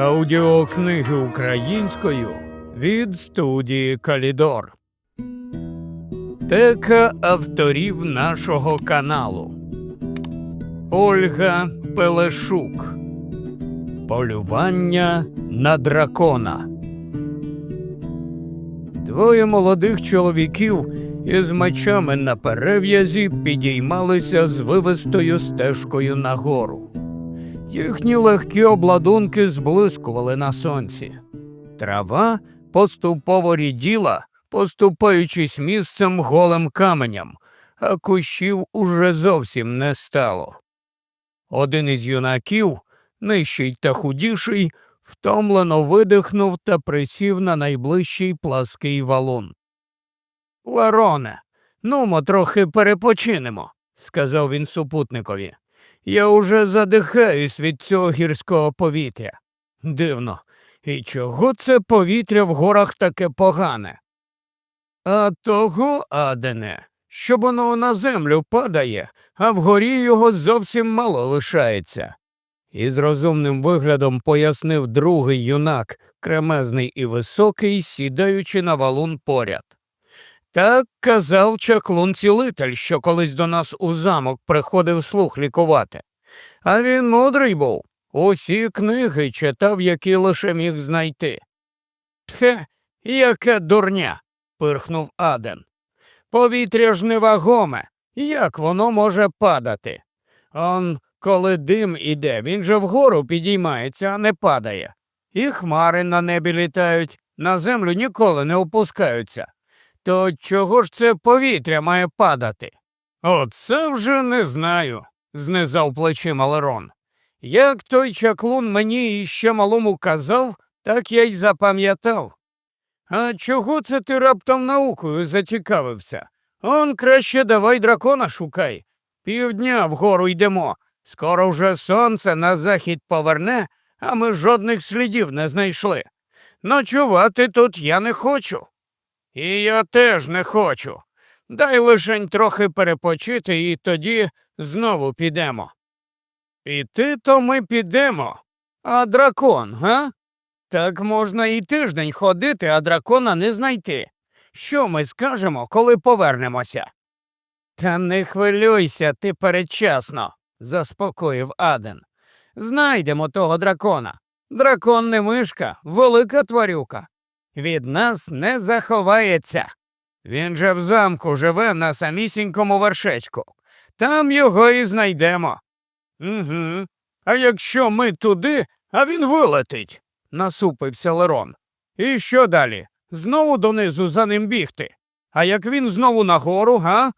Аудіокниги українською від студії Калідор. Тека авторів нашого каналу Ольга Пелешук. Полювання на дракона. Двоє молодих чоловіків із мечами на перев'язі підіймалися з вивистою стежкою нагору. Їхні легкі обладунки зблискували на сонці. Трава поступово ріділа, поступаючись місцем голим каменям, а кущів уже зовсім не стало. Один із юнаків, нижчий та худіший, втомлено видихнув та присів на найближчий плаский валун. Лароне, нумо трохи перепочинемо, сказав він супутникові. Я уже задихаюсь від цього гірського повітря. Дивно, і чого це повітря в горах таке погане? А того, Адене, що воно на землю падає, а вгорі його зовсім мало лишається. І з розумним виглядом пояснив другий юнак, кремезний і високий, сідаючи на валун поряд. Так казав чаклун цілитель, що колись до нас у замок приходив слух лікувати. А він мудрий був. Усі книги читав, які лише міг знайти. Тхе, яка дурня. пирхнув Аден. Повітря ж невагоме. Як воно може падати? Он, коли дим іде, він же вгору підіймається, а не падає. І хмари на небі літають, на землю ніколи не опускаються. То чого ж це повітря має падати? Оце вже не знаю, знизав плечима Лерон. Як той чаклун мені іще малому казав, так я й запам'ятав. А чого це ти раптом наукою зацікавився? Он краще давай дракона шукай. Півдня вгору йдемо. Скоро вже сонце на захід поверне, а ми жодних слідів не знайшли. Ночувати тут я не хочу. І я теж не хочу. Дай лишень трохи перепочити, і тоді знову підемо. Піти то ми підемо. А дракон, га? Так можна і тиждень ходити, а дракона не знайти. Що ми скажемо, коли повернемося? Та не хвилюйся, ти передчасно, заспокоїв Аден. Знайдемо того дракона. Дракон не мишка, велика тварюка. Від нас не заховається. Він же в замку живе на самісінькому вершечку. Там його і знайдемо. Угу. А якщо ми туди, а він вилетить, насупився Лерон. І що далі? Знову донизу за ним бігти. А як він знову нагору, га?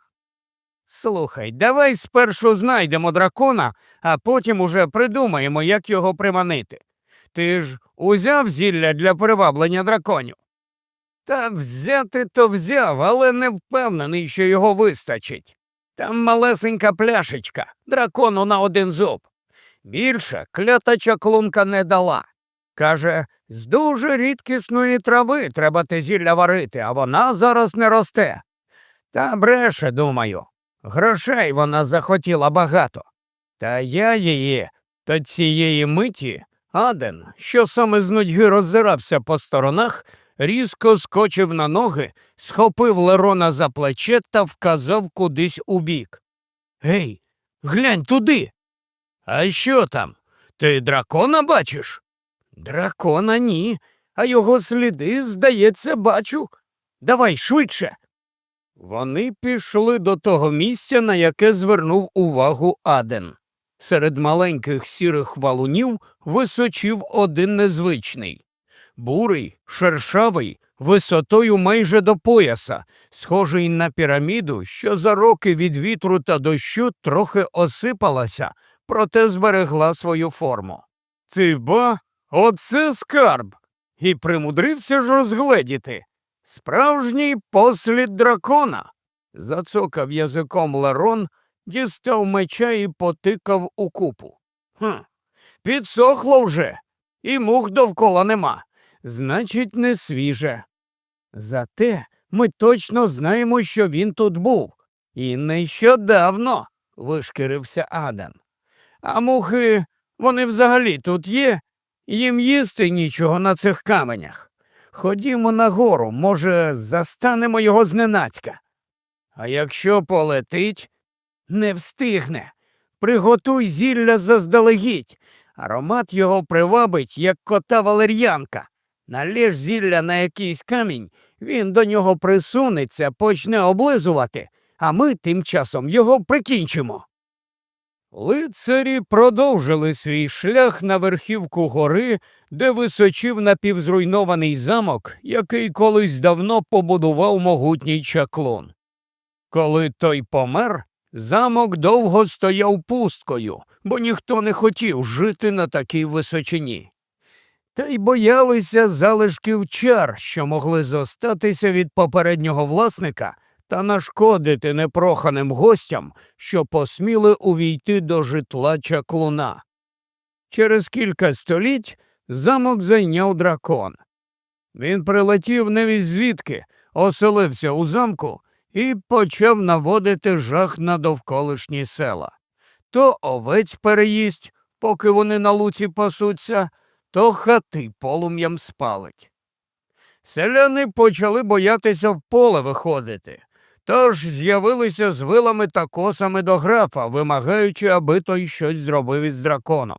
Слухай, давай спершу знайдемо дракона, а потім уже придумаємо, як його приманити. Ти ж узяв зілля для приваблення драконів? Та взяти то взяв, але не впевнений, що його вистачить. Там малесенька пляшечка, дракону на один зуб. Більше клята чаклунка не дала. Каже, з дуже рідкісної трави треба те зілля варити, а вона зараз не росте. Та бреше, думаю, грошей вона захотіла багато. Та я її та цієї миті Аден, що саме з нудьги роззирався по сторонах, різко скочив на ноги, схопив Лерона за плече та вказав кудись у бік. Гей, глянь туди. А що там? Ти дракона бачиш? Дракона ні, а його сліди, здається, бачу. Давай швидше. Вони пішли до того місця, на яке звернув увагу Аден. Серед маленьких сірих валунів височив один незвичний. Бурий, шершавий, висотою майже до пояса, схожий на піраміду, що за роки від вітру та дощу трохи осипалася, проте зберегла свою форму. Циба, оце скарб. І примудрився ж розгледіти. Справжній послід дракона. Зацокав язиком Ларон, дістав меча і потикав у купу. Хм, підсохло вже, і мух довкола нема. Значить, не свіже. Зате ми точно знаємо, що він тут був. І нещодавно, вишкірився Адан. А мухи, вони взагалі тут є Їм їсти нічого на цих каменях. Ходімо нагору, може, застанемо його зненацька. А якщо полетить, не встигне. Приготуй зілля заздалегідь. Аромат його привабить, як кота валер'янка. Налєш зілля на якийсь камінь, він до нього присунеться, почне облизувати, а ми тим часом його прикінчимо. Лицарі продовжили свій шлях на верхівку гори, де височив напівзруйнований замок, який колись давно побудував могутній чаклун. Коли той помер, замок довго стояв пусткою, бо ніхто не хотів жити на такій височині. Та й боялися залишків чар, що могли зостатися від попереднього власника та нашкодити непроханим гостям, що посміли увійти до житла чаклуна. Через кілька століть замок зайняв дракон. Він прилетів невість звідки, оселився у замку і почав наводити жах на довколишні села. То овець переїсть, поки вони на луці пасуться, то хати полум'ям спалить. Селяни почали боятися в поле виходити, тож з'явилися з вилами та косами до графа, вимагаючи, аби той щось зробив із драконом.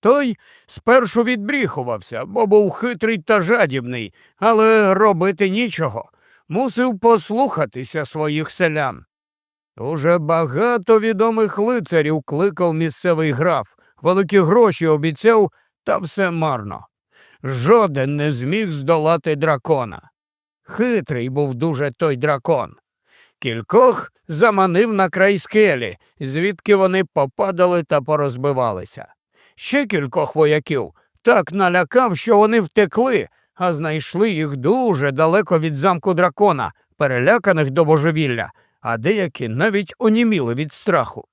Той спершу відбріхувався, бо був хитрий та жадібний, але робити нічого, мусив послухатися своїх селян. Уже багато відомих лицарів кликав місцевий граф, великі гроші обіцяв, та все марно. Жоден не зміг здолати дракона. Хитрий був дуже той дракон. Кількох заманив на край скелі, звідки вони попадали та порозбивалися. Ще кількох вояків так налякав, що вони втекли, а знайшли їх дуже далеко від замку дракона, переляканих до божевілля, а деякі навіть оніміли від страху.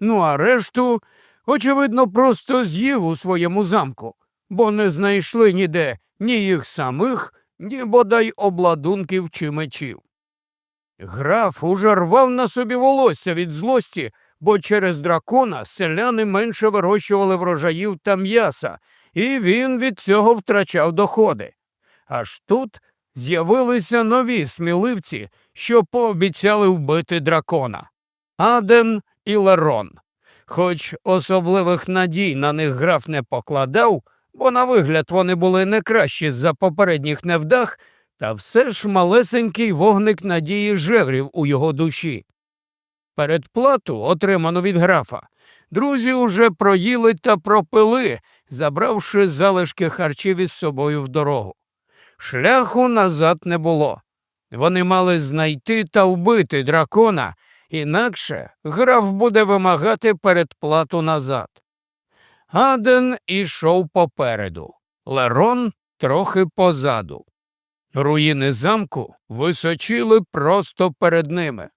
Ну а решту, очевидно, просто з'їв у своєму замку, бо не знайшли ніде ні їх самих, ні бодай обладунків чи мечів. Граф уже рвав на собі волосся від злості, бо через дракона селяни менше вирощували врожаїв та м'яса, і він від цього втрачав доходи. Аж тут з'явилися нові сміливці, що пообіцяли вбити дракона Аден і Лерон. Хоч особливих надій на них граф не покладав, бо на вигляд вони були не кращі за попередніх невдах, та все ж малесенький вогник надії жеврів у його душі. Передплату, отриману від графа, друзі уже проїли та пропили, забравши залишки харчів із собою в дорогу. Шляху назад не було. Вони мали знайти та вбити дракона, інакше граф буде вимагати передплату назад. Аден ішов попереду, Лерон трохи позаду. Руїни замку височили просто перед ними.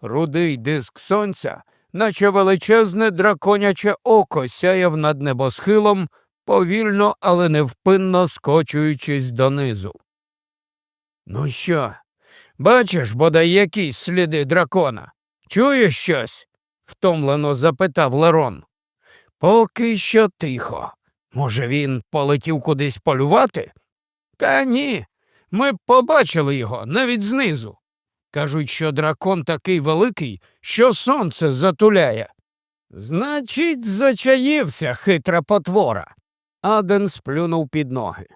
Рудий диск сонця, наче величезне драконяче око сяяв над небосхилом, повільно, але невпинно скочуючись донизу. Ну що, бачиш, бодай якісь сліди дракона? Чуєш щось? втомлено запитав Лерон. Поки що тихо. Може, він полетів кудись полювати? Та ні. Ми побачили його навіть знизу. Кажуть, що дракон такий великий, що сонце затуляє. Значить, зачаївся хитра потвора. Аден сплюнув під ноги.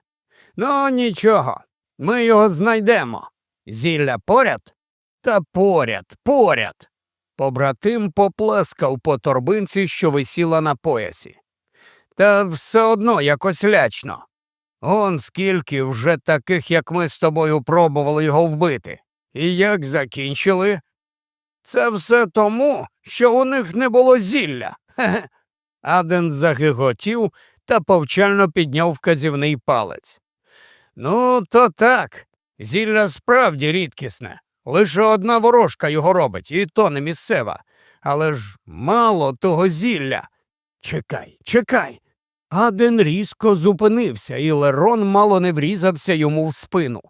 Ну, нічого, ми його знайдемо. Зілля поряд? Та поряд, поряд. Побратим поплескав по торбинці, що висіла на поясі. Та все одно якось лячно. Он скільки вже таких, як ми з тобою, пробували його вбити. І як закінчили? Це все тому, що у них не було зілля. Хе-хе. Аден загиготів та повчально підняв вказівний палець. Ну, то так. Зілля справді рідкісне. Лише одна ворожка його робить, і то не місцева. Але ж мало того зілля. Чекай, чекай. Аден різко зупинився, і Лерон мало не врізався йому в спину.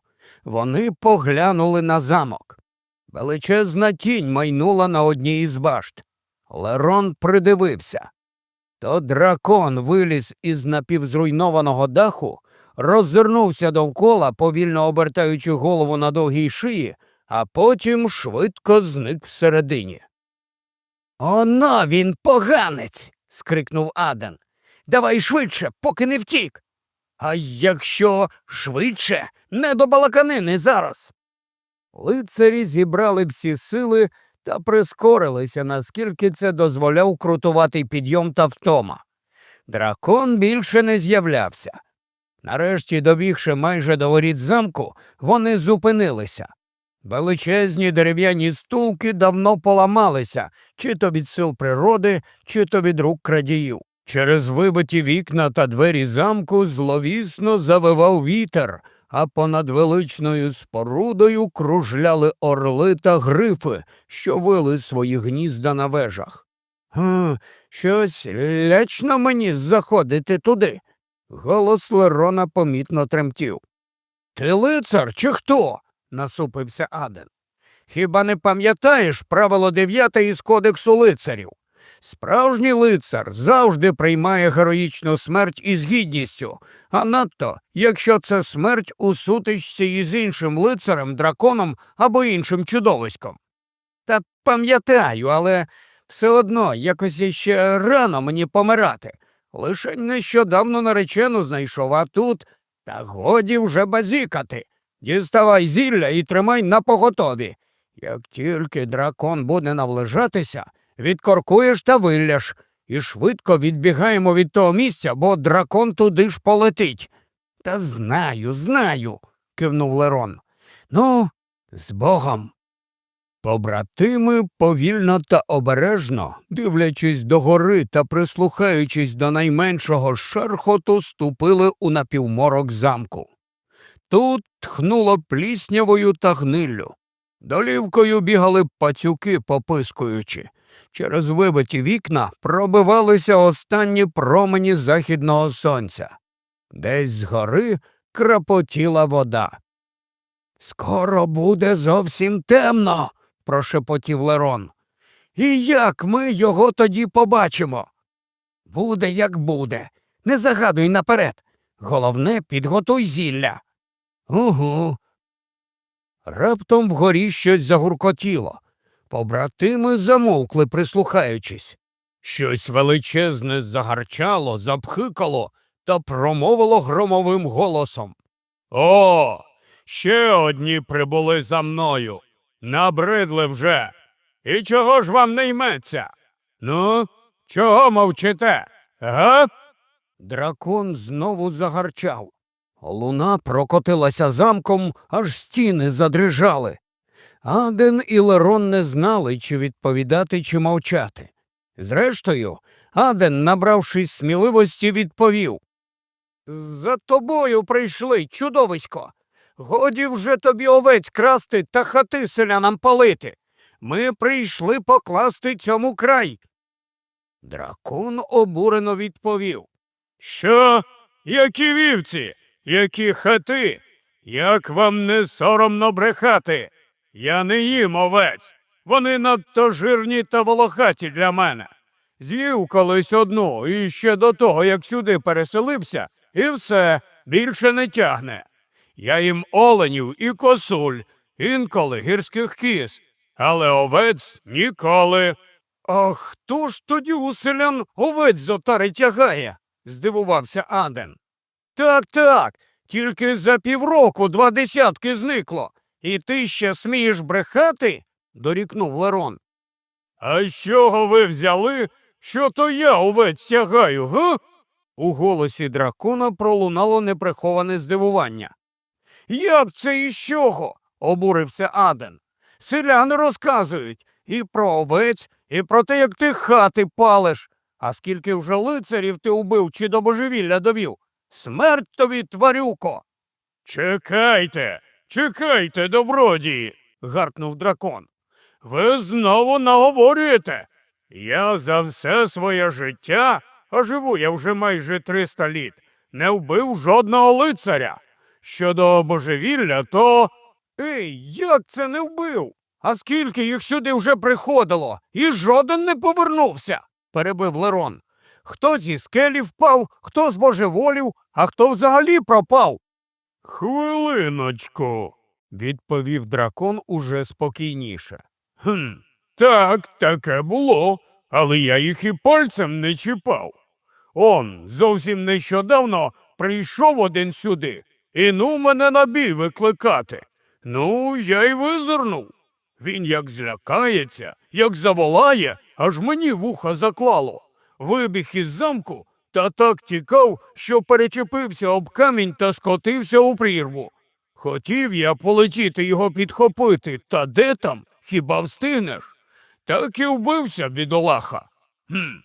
Вони поглянули на замок. Величезна тінь майнула на одній із башт. Лерон придивився. То дракон виліз із напівзруйнованого даху, роззирнувся довкола, повільно обертаючи голову на довгій шиї, а потім швидко зник всередині. Оно він поганець. скрикнув Аден. Давай швидше, поки не втік. А якщо швидше, не до балаканини зараз. Лицарі зібрали всі сили та прискорилися, наскільки це дозволяв крутуватий підйом та втома. Дракон більше не з'являвся. Нарешті, добігши майже до воріт замку, вони зупинилися. Величезні дерев'яні стулки давно поламалися, чи то від сил природи, чи то від рук крадіїв. Через вибиті вікна та двері замку зловісно завивав вітер, а понад величною спорудою кружляли орли та грифи, що вили свої гнізда на вежах. «Га, Щось лячно мені заходити туди. Голос Лерона помітно тремтів. Ти лицар чи хто? насупився Аден. Хіба не пам'ятаєш правило дев'яте із кодексу лицарів? Справжній лицар завжди приймає героїчну смерть із гідністю, а надто, якщо це смерть у сутичці із іншим лицарем, драконом або іншим чудовиськом. Та пам'ятаю, але все одно якось іще рано мені помирати. Лише нещодавно наречену знайшов, а тут та годі вже базікати. Діставай зілля і тримай на поготові. Як тільки дракон буде наближатися, відкоркуєш та вилляш, і швидко відбігаємо від того місця, бо дракон туди ж полетить. Та знаю, знаю, кивнув Лерон. Ну, з Богом. Побратими повільно та обережно, дивлячись догори та прислухаючись до найменшого шерхоту, ступили у напівморок замку. Тут тхнуло пліснявою та гниллю. Долівкою бігали пацюки, попискуючи. Через вибиті вікна пробивалися останні промені західного сонця. Десь згори крапотіла вода. Скоро буде зовсім темно, прошепотів Лерон. І як ми його тоді побачимо? Буде, як буде. Не загадуй наперед. Головне, підготуй зілля. Угу. Раптом вгорі щось загуркотіло. Побратими замовкли, прислухаючись. Щось величезне загарчало, запхикало та промовило громовим голосом. О, ще одні прибули за мною. Набридли вже. І чого ж вам не йметься? Ну, чого мовчите? Га? Дракон знову загарчав. Луна прокотилася замком, аж стіни задрижали. Аден і Лерон не знали, чи відповідати, чи мовчати. Зрештою, Аден, набравшись сміливості, відповів За тобою прийшли, чудовисько. Годі вже тобі овець красти та хати селянам палити. Ми прийшли покласти цьому край. Дракон обурено відповів. Що? Які вівці? Які хати? Як вам не соромно брехати? Я не їм овець. Вони надто жирні та волохаті для мене. З'їв колись одну і ще до того, як сюди переселився, і все більше не тягне. Я їм оленів і косуль, інколи гірських кіз, але овець ніколи. А хто ж тоді у селян овець з отари тягає? здивувався Аден. Так, так, тільки за півроку два десятки зникло. І ти ще смієш брехати? дорікнув Лерон. А з чого ви взяли, що то я овець тягаю, га? У голосі дракона пролунало неприховане здивування. Як це із чого? обурився Аден. Селяни розказують і про овець, і про те, як ти хати палиш. А скільки вже лицарів ти убив чи до божевілля довів? Смерть тобі, тварюко. Чекайте, чекайте, добродії, гаркнув дракон. Ви знову наговорюєте. Я за все своє життя, а живу я вже майже триста літ, не вбив жодного лицаря. Щодо божевілля, то. Ей, як це не вбив? А скільки їх сюди вже приходило, і жоден не повернувся, перебив Лерон. хто зі скелі впав, хто збожеволів, а хто взагалі пропав. Хвилиночку, відповів дракон уже спокійніше. Хм, так, таке було, але я їх і пальцем не чіпав. Он зовсім нещодавно прийшов один сюди і ну мене на бій викликати. Ну, я й визирнув. Він як злякається, як заволає, аж мені вуха заклало. Вибіг із замку та так тікав, що перечепився об камінь та скотився у прірву. Хотів я полетіти його підхопити, та де там? Хіба встигнеш? Так і вбився, бідолаха. Хм.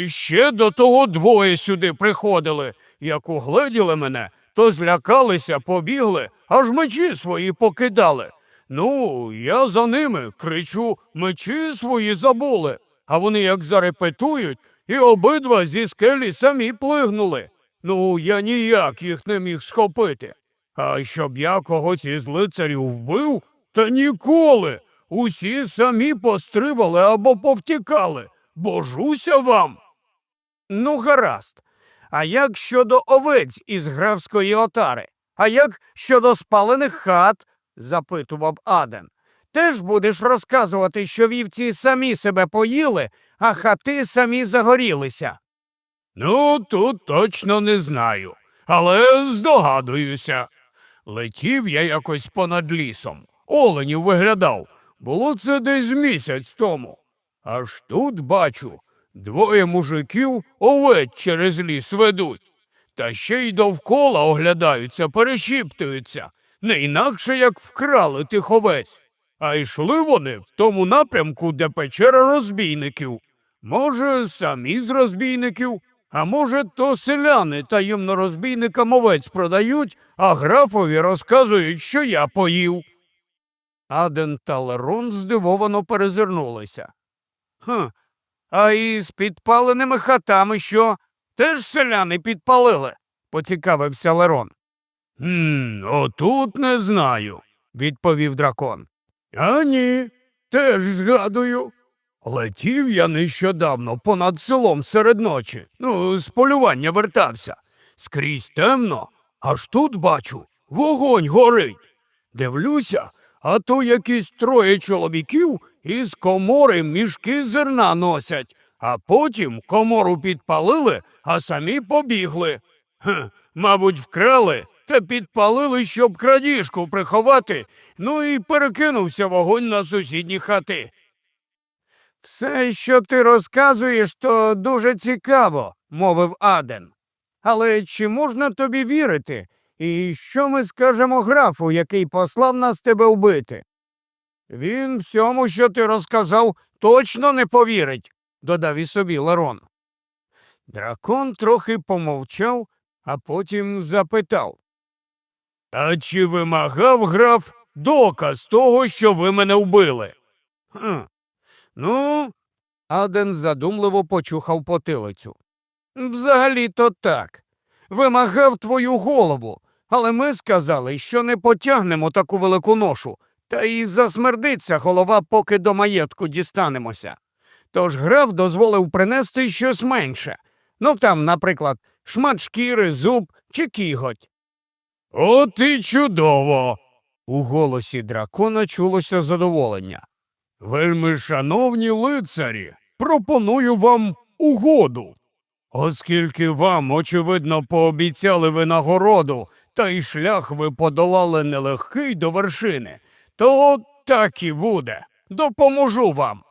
І ще до того двоє сюди приходили. Як угледіли мене, то злякалися, побігли, аж мечі свої покидали. Ну, я за ними кричу, мечі свої забули. А вони як зарепетують, і обидва зі скелі самі плигнули. Ну, я ніяк їх не міг схопити. А щоб я когось із лицарів вбив, та ніколи. Усі самі пострибали або повтікали. Божуся вам. Ну, гаразд. А як щодо овець із графської отари? А як щодо спалених хат? запитував Аден. Теж будеш розказувати, що вівці самі себе поїли, а хати самі загорілися. Ну, тут точно не знаю, але здогадуюся. Летів я якось понад лісом. Оленів виглядав. Було це десь місяць тому. Аж тут бачу, двоє мужиків овець через ліс ведуть. Та ще й довкола оглядаються, перешіптуються, не інакше як вкрали тих овець. А йшли вони в тому напрямку, де печера розбійників. Може, самі з розбійників, а може, то селяни таємно розбійникам овець продають, а графові розказують, що я поїв. Аден та Лерон здивовано перезирнулися. Хм, а із підпаленими хатами що? Теж селяни підпалили? поцікавився Лерон. «Хм, Отут не знаю, відповів дракон. А ні, теж згадую. Летів я нещодавно понад селом серед ночі. Ну, з полювання вертався. Скрізь темно, аж тут бачу, вогонь горить. Дивлюся, а то якісь троє чоловіків із комори мішки зерна носять, а потім комору підпалили, а самі побігли. Хм, мабуть, вкрали та підпалили, щоб крадіжку приховати, ну і перекинувся вогонь на сусідні хати. Все, що ти розказуєш, то дуже цікаво, мовив Аден. Але чи можна тобі вірити? І що ми скажемо графу, який послав нас тебе вбити? Він всьому, що ти розказав, точно не повірить, додав і собі Ларон. Дракон трохи помовчав, а потім запитав. А чи вимагав граф доказ того, що ви мене вбили? Хм. Ну, Аден задумливо почухав потилицю. Взагалі-то так. Вимагав твою голову, але ми сказали, що не потягнемо таку велику ношу, та й засмердиться голова, поки до маєтку дістанемося. Тож граф дозволив принести щось менше. Ну там, наприклад, шмат шкіри, зуб чи кіготь. От і чудово. У голосі дракона чулося задоволення. Вельми шановні лицарі, пропоную вам угоду. Оскільки вам, очевидно, пообіцяли винагороду, та й шлях ви подолали нелегкий до вершини, то от так і буде. Допоможу вам.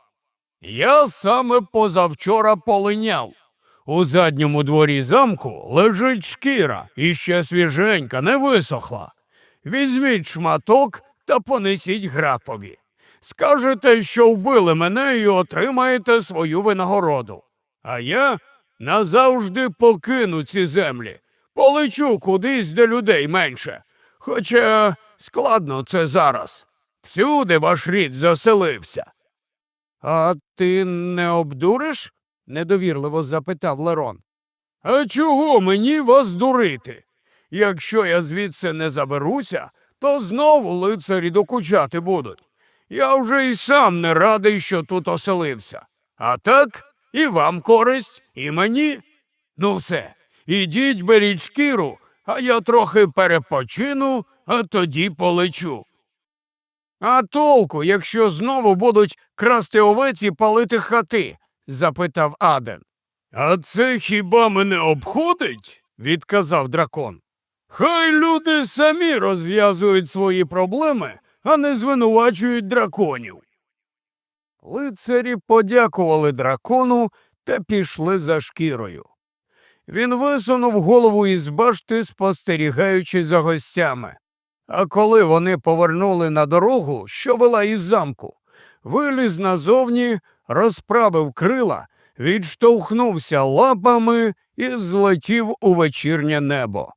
Я саме позавчора полиняв. У задньому дворі замку лежить шкіра, і ще свіженька, не висохла. Візьміть шматок та понесіть графові. Скажете, що вбили мене і отримаєте свою винагороду. А я назавжди покину ці землі, полечу кудись, де людей менше. Хоча складно це зараз. Всюди ваш рід заселився. А ти не обдуриш? Недовірливо запитав Лерон. А чого мені вас дурити? Якщо я звідси не заберуся, то знову лицарі докучати будуть. Я вже і сам не радий, що тут оселився. А так і вам користь, і мені. Ну все, ідіть беріть шкіру, а я трохи перепочину, а тоді полечу. А толку, якщо знову будуть красти овець і палити хати? Запитав Аден. А це хіба мене обходить? відказав дракон. Хай люди самі розв'язують свої проблеми, а не звинувачують драконів. Лицарі подякували дракону та пішли за шкірою. Він висунув голову із башти, спостерігаючи за гостями. А коли вони повернули на дорогу, що вела із замку, виліз назовні, розправив крила, відштовхнувся лапами і злетів у вечірнє небо.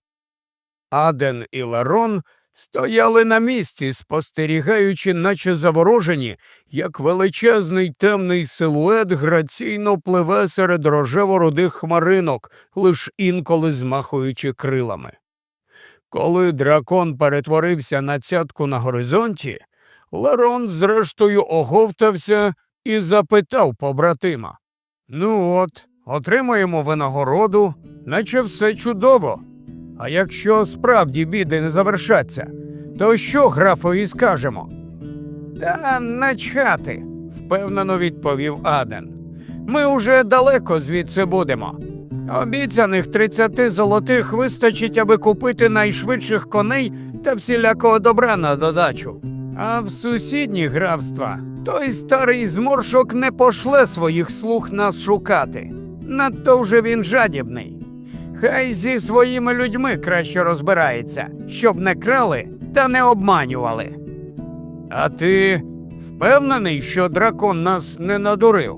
Аден і Лерон стояли на місці, спостерігаючи, наче заворожені, як величезний темний силует граційно пливе серед рожево-рудих хмаринок, лиш інколи змахуючи крилами. Коли дракон перетворився на цятку на горизонті, Лерон зрештою оговтався і запитав побратима Ну от, отримаємо винагороду, наче все чудово. А якщо справді біди не завершаться, то що графові скажемо? Та начхати, впевнено відповів Аден. Ми уже далеко звідси будемо. Обіцяних 30 золотих вистачить, аби купити найшвидших коней та всілякого добра на додачу. А в сусідні графства той старий зморшок не пошле своїх слуг нас шукати. Надто вже він жадібний. Хай зі своїми людьми краще розбирається, щоб не крали та не обманювали. А ти впевнений, що дракон нас не надурив?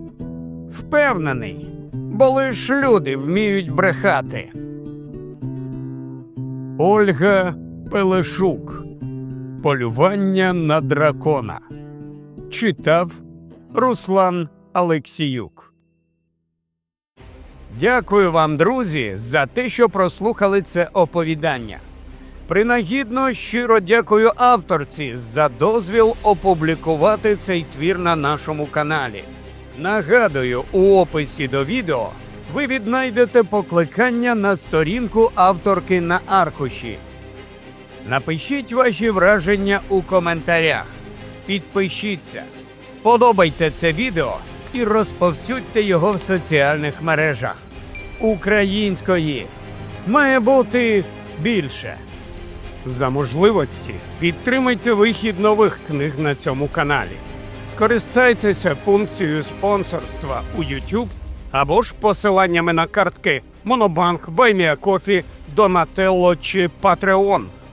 Впевнений, бо лиш люди вміють брехати. Ольга Пелешук. Полювання на дракона. Читав Руслан Алексіюк. Дякую вам, друзі, за те, що прослухали це оповідання. Принагідно щиро дякую авторці за дозвіл опублікувати цей твір на нашому каналі. Нагадую, у описі до відео ви віднайдете покликання на сторінку авторки на аркуші. Напишіть ваші враження у коментарях. Підпишіться, вподобайте це відео і розповсюдьте його в соціальних мережах. Української має бути більше. За можливості підтримайте вихід нових книг на цьому каналі. Скористайтеся функцією спонсорства у YouTube або ж посиланнями на картки Монобанк, Байміакофі, Донателло чи Patreon